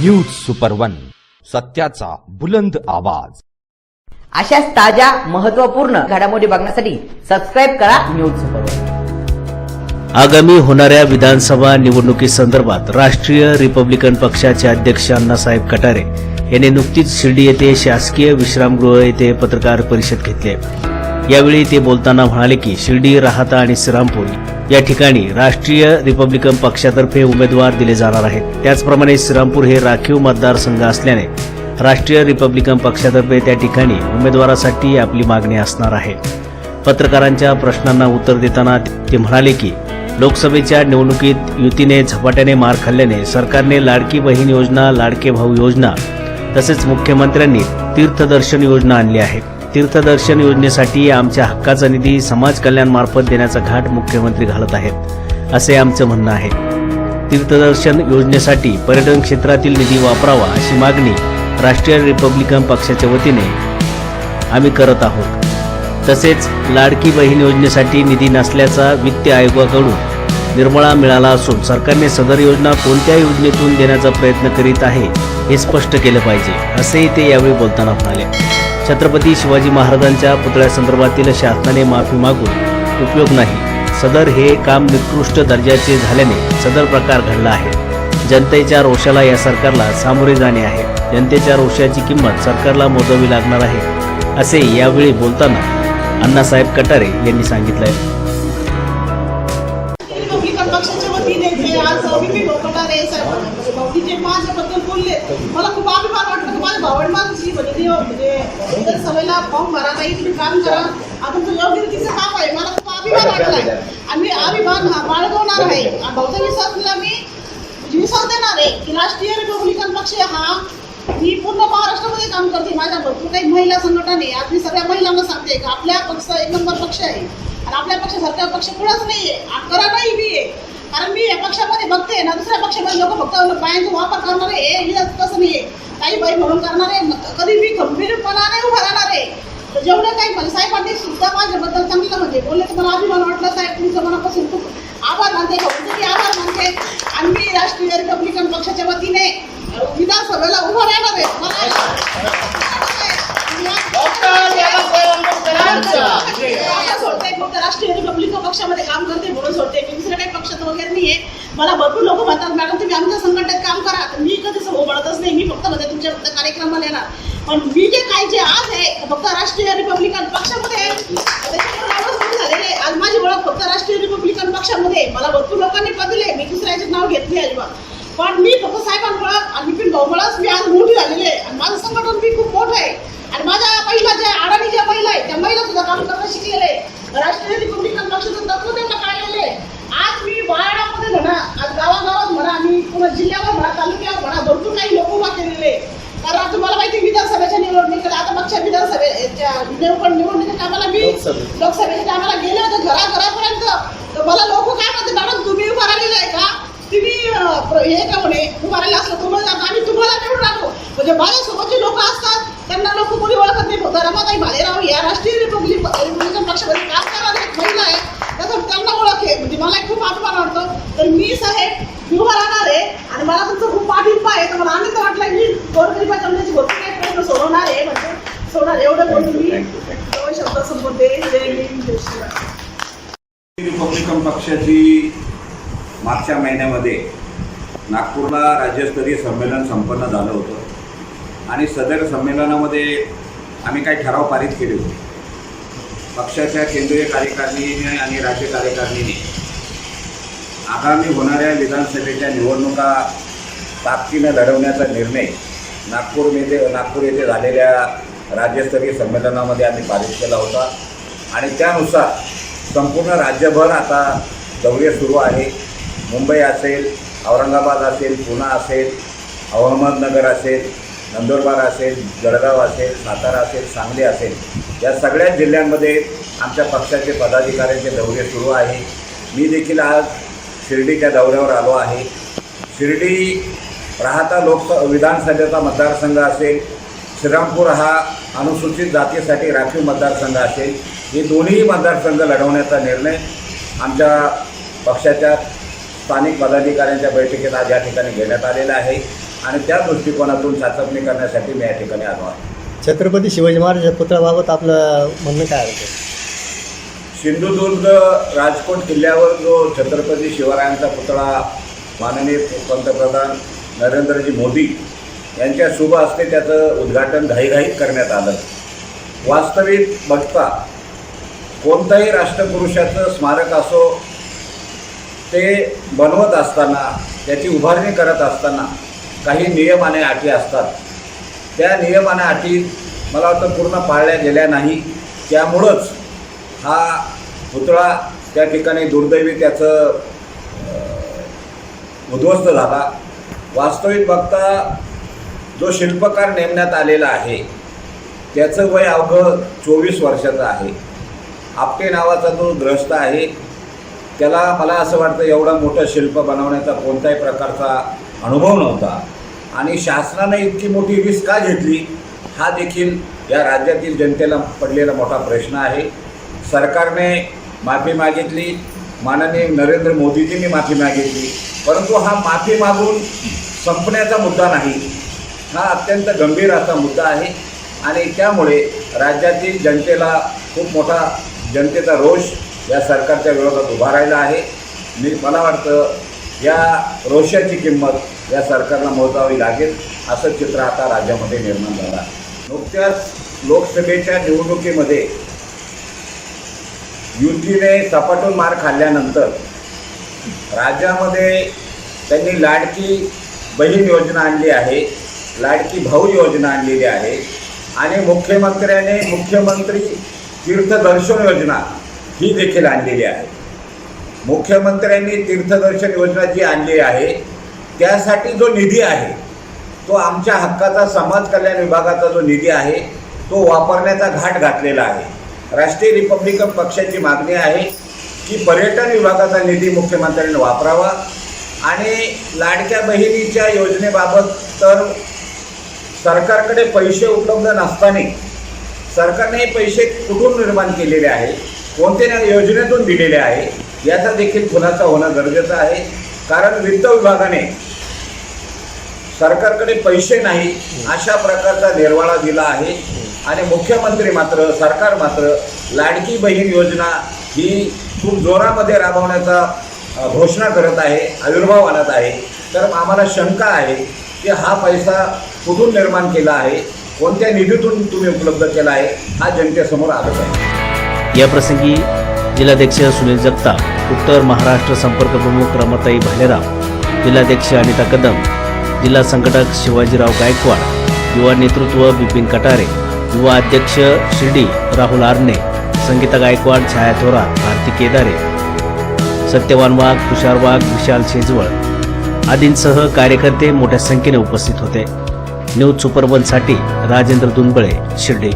News super one सत्याचा बुलंद आवाज अशाच ताज्या महत्त्वपूर्ण घडामोडी बघण्यासाठी सबस्क्राईब करा न्यूज सुपर आगामी होणाऱ्या विधानसभा निवडणुकीसंदर्भात राष्ट्रीय रिपब्लिकन पक्षाचे अध्यक्ष अण्णासाहेब कटारे यांनी नुकतीच शिर्डी येथे शासकीय विश्रामगृह येथे पत्रकार परिषद घेतली. यावेळी ते बोलताना म्हणाले की शिर्डी राहाता आणि श्रीरामपूर या ठिकाणी राष्ट्रीय रिपब्लिकन पक्षातर्फे उमेदवार दिले जाणार आहेत. त्याचप्रमाणे श्रीरामपूर हे राखीव मतदारसंघ असल्याने राष्ट्रीय रिपब्लिकन पक्षातर्फे त्या ठिकाणी उमेदवारासाठी आपली मागणी असणार आहे. पत्रकारांच्या प्रश्नांना उत्तर देताना ते म्हणाले की लोकसभेच्या निवडणुकीत युतीने झपाट्याने मार खाल्ल्याने सरकारने लाडकी बहीण योजना लाडके भाऊ योजना तसेच मुख्यमंत्र्यांनी तीर्थदर्शन योजना आणली आहे. तीर्थदर्शन योजनेसाठी आमच्या हक्काचा निधी समाज कल्याण मार्फत देण्याचा घाट मुख्यमंत्री घालत आहेत असे आमचं म्हणणं आहे. तीर्थदर्शन योजनेसाठी पर्यटन क्षेत्रातील निधी वापरावा अशी मागणी राष्ट्रीय रिपब्लिकन पक्षाच्या वतीने आम्ही करत आहोत. तसेच लाडकी बहीण योजनेसाठी निधी नसल्याचा वित्त आयोगाकडून निर्मळा मिळाला असून सरकारने सदर योजना कोणत्या योजनेतून देण्याचा प्रयत्न करीत आहे हे स्पष्ट केलं पाहिजे असेही ते यावेळी बोलताना म्हणाले. छत्रपती शिवाजी महाराजांच्या पुतळ्यासंदर्भातील शासनाने माफी मागून उपयोग नाही. सदर हे काम निकृष्ट दर्जाचे झाल्याने सदर प्रकार घडला आहे. जनतेच्या रोषाला या सरकारला सामोरे जाणे आहे. जनतेच्या रोषाची किंमत सरकारला मोजावी लागणार आहे असे यावेळी बोलताना अण्णासाहेब कटारे यांनी सांगितलंय. आहे जे आज विपी भोकटारे साहेब भाऊजीचे माझ्याबद्दल बोलले. मला खूप अभिमान वाटलं. की माझ्या भावड माझी म्हणजे म्हणजे सभेला फॉर्म भरा काही तुम्ही काम करा. आता तुमचं योग्य रीतीचं काम आहे. मला खूप अभिमान वाटलाय. आणि मी अभिमान हा बाळगवणार आहे. आणि भाऊचा विश्वासला मी म्हणजे विश्वास देणार आहे की राष्ट्रीय रिपब्लिकन पक्ष हा मी पूर्ण महाराष्ट्रामध्ये काम करते. माझ्या भरपूर काही महिला संघटने आज मी सगळ्या महिलांना सांगते की आपल्या पक्ष एक नंबर पक्ष आहे. आणि आपल्या पक्षासारखा पक्ष कुणाच नाहीये. आणि करायलाही बी आहे. कारण मी या पक्षामध्ये बघते ना दुसऱ्या पक्षामध्ये लोक फक्त बायांचा वापर करणार आहे हे हे तसं नाहीये. काही बाई म्हणून करणार आहे कधी मी खंबीरपणाने उभा राहणार आहे. जेवढं काही म्हणजे साहेबांनी सुद्धा माझ्याबद्दल चांगलं म्हणजे बोलले तर मला अभिमान वाटला साहेब तुमचं मनापासून खूप आभार मानते भाऊचे आभार मानते. आणि मी राष्ट्रीय रिपब्लिकन पक्षाच्या वतीने विधानसभेला उभं राहणार आहे. मला सोडते फक्त राष्ट्रीय रिपब्लिकन पक्षामध्ये काम करते म्हणून सोडते मी वगैरे नाही आहे मला भरपूर लोक म्हणतात मॅडम तुम्ही आमच्या संघटनेत काम करा. तर मी कधी बळतच नाही. मी फक्त म्हणजे तुमच्या फक्त कार्यक्रमाला येणार. पण मी जे काय जे आज आहे फक्त राष्ट्रीय रिपब्लिकन पक्षामध्ये आज माझी ओळख फक्त राष्ट्रीय रिपब्लिकन पक्षामध्ये मला भरपूर लोकांनी पद दिले मी दुसऱ्याचे नाव घेतले अजिबात. पण मी फक्त साहेबांमुळे आणि विपिन भाऊमुळेच मी आज मोठी झालेली आहे. आणि माझं संघटन मी खूप मोठं आहे. आणि माझ्या महिला ज्या अडाणी ज्या महिला आहेत त्या महिला सुद्धा काम करणं शिकलेले आहे राष्ट्रीय रिपब्लिकन पक्षाचं तत्व त्यांना कळलेलं आहे आज मी वार्डामध्ये म्हणा आज गावागावात म्हणा आणि पुन्हा जिल्ह्यावर म्हणा तालुक्यावर म्हणा भरपूर काही लोक उभा केलेले आहे. कारण आता तुम्हाला माहिती आहे, विधानसभेच्या निवडणुकीला आता मागच्या विधानसभेच्या निवड निवडणुकीच्या टायमाला मी लोकसभेच्या टायमाला गेले होते घराघरापर्यंत. तर मला लोक काय म्हणते मॅडम तुम्ही उभा राहिलेले आहे का? तुम्ही हे का म्हणे उभा राहिले असलं तुम्हाला आम्ही तुम्हाला निवडून आणू. म्हणजे माझ्यासोबत जे लोक असतात त्यांना लोक कोणी ओळखत नाही. फक्त रमाताई भालेराव या राष्ट्रीय रिपब्लिक रिपब्लिकन पक्षामध्ये काम करणारे एक महिला आहे. त्याचा त्यांना ओळख आहे. म्हणजे मला एक खूप अभिमान वाटतो. तर मी साहेब मी उभा राहणार आहे आणि मला तुमचं खूप पाठिंबा आहे. तर मला आनंद वाटला मी गोरगरिबाच्या मुलाची भरपूर काही प्रश्न सोडवणार आहे. म्हणजे सोडणार. एवढं बोलून मी दोन शब्द संबोधते जय भीम, जय श्रीराम. रिपब्लिकन पक्षाची मागच्या महिन्यामध्ये नागपूरला राज्यस्तरीय संमेलन संपन्न झालं होतं. आणि सदर संमेलनामध्ये आम्ही काही ठराव पारित केले होते. पक्षाच्या केंद्रीय कार्यकारिणीने आणि राज्य कार्यकारिणीने आगामी होणाऱ्या विधानसभेच्या निवडणुका ताकदीनं लढवण्याचा निर्णय नागपूर येथे नागपूर येथे झालेल्या राज्यस्तरीय संमेलनामध्ये आम्ही पारित केला होता. आणि त्यानुसार संपूर्ण राज्यभर आता दौरे सुरू आहे. मुंबई असेल औरंगाबाद असेल पुणा असेल अहमदनगर असेल नंदुरबार असेल जळगाव असेल सातारा असेल सांगली असेल. या सगळ्या जिल्ह्यांमध्ये आमच्या पक्षाचे पदाधिकाऱ्यांचे दौरे सुरू आहे. मी देखील आज शिर्डीच्या दौऱ्यावर आलो आहे. शिर्डी राहता लोकस विधानसभेचा मतदारसंघ असेल श्रीरामपूर हा अनुसूचित जातीसाठी राखीव मतदारसंघ असेल. हे दोन्ही मतदारसंघ लढवण्याचा निर्णय आमच्या पक्षाच्या स्थानिक पदाधिकाऱ्यांच्या बैठकीत आज या ठिकाणी घेण्यात आलेला आहे आणि त्या दृष्टिकोनातून चाचपणी करण्यासाठी मी या ठिकाणी आलो आहे. छत्रपती शिवाजी महाराज पुतळ्याबाबत आपलं म्हणणं काय होतं सिंधुदुर्ग राजकोट किल्ल्यावर जो छत्रपती शिवरायांचा पुतळा माननीय पंतप्रधान नरेंद्रजी मोदी यांच्या शुभ हस्ते त्याचं उद्घाटन घाईघाईत करण्यात आलं. वास्तविक बघता कोणत्याही राष्ट्रपुरुषाचं स्मारक असो ते बनवत असताना त्याची उभारणी करत असताना काही नियम आणि अटी असतात. त्या नियम आणि अटी मला वाटतं पूर्ण पाळल्या गेल्या नाही. त्यामुळंच हा पुतळा त्या ठिकाणी दुर्दैवी त्याचं उद्ध्वस्त झाला. वास्तविक बघता जो शिल्पकार नेमण्यात आलेला आहे त्याचं वय अवघं चोवीस वर्षाचं आहे. आपटे नावाचा जो ग्रस्त आहे. त्याला मला असं वाटतं एवढं मोठं शिल्प बनवण्याचा कोणत्याही प्रकारचा अनुभव नव्हता. आणि शासनानं इतकी मोठी रिस्क का घेतली हा देखील या राज्यातील जनतेला पडलेला मोठा प्रश्न आहे. सरकारने माफी मागितली. माननीय नरेंद्र मोदीजींनी माफी मागितली. परंतु हा माफी मागून संपण्याचा मुद्दा नाही. हा अत्यंत गंभीर असा मुद्दा आहे. आणि त्यामुळे राज्यातील जनतेला खूप मोठा जनतेचा रोष या सरकारच्या विरोधात उभा राहिला आहे. मी मला वाटतं या रोषाची किंमत या सरकारला मोजावी लागेल असं चित्र आता राज्यामध्ये निर्माण झालं आहे. नुकत्याच लोकसभेच्या निवडणुकीमध्ये युतीने सपाटून मार खाल्ल्यानंतर राज्यामध्ये त्यांनी लाडकी बहीण योजना आणली आहे. लाडकी भाऊ योजना आणलेली आहे. आणि मुख्यमंत्र्याने मुख्यमंत्री तीर्थदर्शन योजना ही देखील आणलेली आहे. मुख्यमंत्र्यांनी तीर्थदर्शन योजना जी आणली आहे त्यासाठी जो निधी आहे तो आमच्या हक्काचा समाज कल्याण विभागाचा जो निधी आहे तो वापरण्याचा घाट घातलेला आहे. राष्ट्रीय रिपब्लिकन पक्षाची मागणी आहे की पर्यटन विभागाचा निधी मुख्यमंत्र्यांनी वापरावा. आणि लाडक्या बहिणीच्या योजनेबाबत तर सरकारकडे पैसे उपलब्ध नसताना सरकारने हे पैसे कुठून निर्माण केलेले आहे? कोणत्या योजनेतून दिलेले आहे? याचा देखील खुलासा होणं गरजेचं आहे. कारण वित्त विभागाने सरकारकडे पैसे नाही अशा प्रकारचा निर्वाळा दिला आहे. आणि मुख्यमंत्री मात्र सरकार मात्र लाडकी बहीण योजना ही खूप जोरामध्ये राबवण्याचा घोषणा करत आहे आविर्भाव आणत आहे. तर आम्हाला शंका आहे की हा पैसा कुठून निर्माण केला आहे? कोणत्या निधीतून तुम्ही उपलब्ध केला आहे? हा जनतेसमोर आलंच आहे याप्रसंगी जिल्हाध्यक्ष सुनील जगताप उत्तर महाराष्ट्र संपर्क प्रमुख रमाताई भालेराव जिल्हाध्यक्ष अनिता कदम जिल्हा संघटक शिवाजीराव गायकवाड युवा नेतृत्व बिपिन कटारे युवा अध्यक्ष शिर्डी राहुल आरणे संगीता गायकवाड छाया थोरात भारती केदारे सत्यवान वाघ तुषार वाघ विशाल शेजवळ आदींसह कार्यकर्ते मोठ्या संख्येने उपस्थित होते. न्यूज सुपरवनसाठी राजेंद्र दुनबळे शिर्डी.